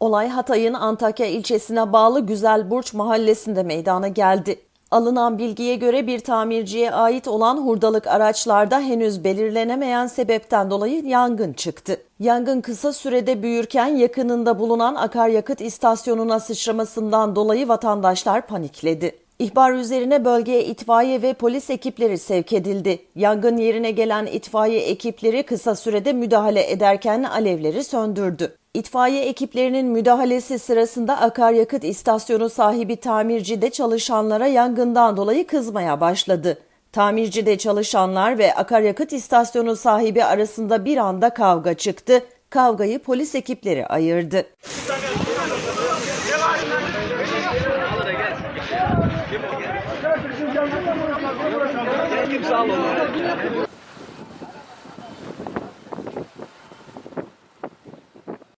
Olay Hatay'ın Antakya ilçesine bağlı Güzelburç mahallesinde meydana geldi. Alınan bilgiye göre bir tamirciye ait olan hurdalık araçlarda henüz belirlenemeyen sebepten dolayı yangın çıktı. Yangın kısa sürede büyürken yakınında bulunan akaryakıt istasyonuna sıçramasından dolayı vatandaşlar panikledi. İhbar üzerine bölgeye itfaiye ve polis ekipleri sevk edildi. Yangın yerine gelen itfaiye ekipleri kısa sürede müdahale ederken alevleri söndürdü. İtfaiye ekiplerinin müdahalesi sırasında akaryakıt istasyonu sahibi tamircide çalışanlara yangından dolayı kızmaya başladı. Tamircide çalışanlar ve akaryakıt istasyonu sahibi arasında bir anda kavga çıktı. Kavgayı polis ekipleri ayırdı. Kimse almadı.